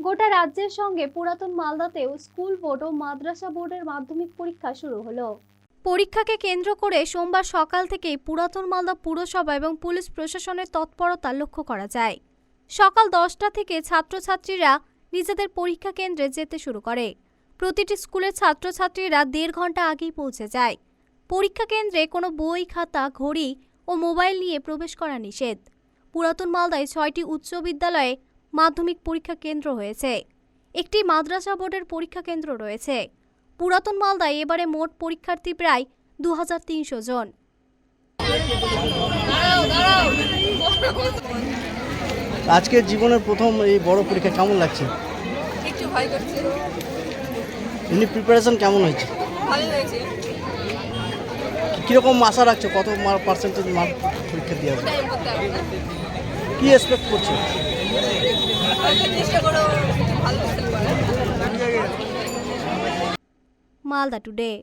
গোটা রাজ্যের সঙ্গে পুরাতন মালদাতেও স্কুল বোর্ড ও মাদ্রাসা বোর্ডের মাধ্যমিক পরীক্ষা শুরু হলো। পরীক্ষাকে কেন্দ্র করে সোমবার সকাল থেকেই পুরাতন মালদা পুরসভা এবং পুলিশ প্রশাসনের তৎপরতা লক্ষ্য করা যায়। সকাল দশটা থেকে ছাত্রছাত্রীরা নিজেদের পরীক্ষা কেন্দ্রে যেতে শুরু করে। প্রতিটি স্কুলের ছাত্রছাত্রীরা দেড় ঘণ্টা আগেই পৌঁছে যায়। পরীক্ষা কেন্দ্রে কোনো বই, খাতা, ঘড়ি ও মোবাইল নিয়ে প্রবেশ করা নিষেধ। পুরাতন মালদায় ছয়টি উচ্চ বিদ্যালয়ে মাধ্যমিক পরীক্ষা কেন্দ্র হয়েছে। একটি মাদ্রাসা বোর্ডের পরীক্ষা কেন্দ্র রয়েছে। পুরাতন মালদায় এবারে মোট পরীক্ষার্থী প্রায় দু হাজার তিনশো জন। আজকের জীবনের প্রথম এই বড় পরীক্ষা কেমন লাগছে? একটু ভয় করছে। এমনি প্রিপারেশন কেমন হয়েছে? ভালো হয়েছে। কীরকম আশা রাখছো? কত মার্ক পার্সেন্টেজ মার্ক পরীক্ষা দিয়ে কী এক্সপেক্ট করছ? হয়তো চেষ্টা